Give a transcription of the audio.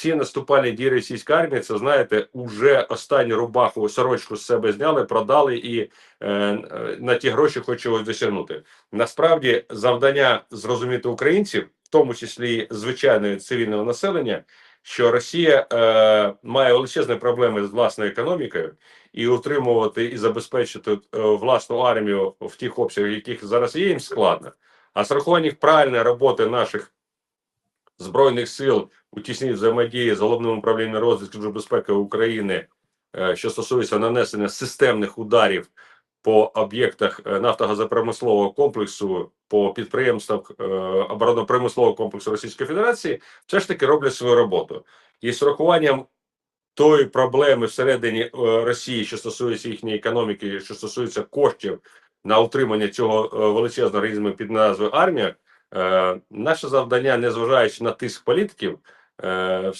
всі наступальні дії російської армії, це знаєте, уже останню рубаху сорочку з себе зняли, продали і е, на ті гроші хоч досягнути. Насправді, завдання зрозуміти українців, в тому числі звичайного цивільного населення, що Росія е, має величезні проблеми з власною економікою, і утримувати і забезпечити е, власну армію в тих обсягах, яких зараз є, їм складно. А з рахуванням правильної роботи наших збройних сил у тісній взаємодії з головним управлінням розвідки безпеки України, е, що стосується нанесення системних ударів по об'єктах е, нафтогазопромислового комплексу, по підприємствах е, оборонно-промислового комплексу Російської Федерації, все ж таки роблять свою роботу. І з урахуванням тої проблеми всередині Росії, що стосується їхньої економіки, що стосується коштів на утримання цього величезного організму під назвою армія, е, наше завдання, незважаючи на тиск політиків, е,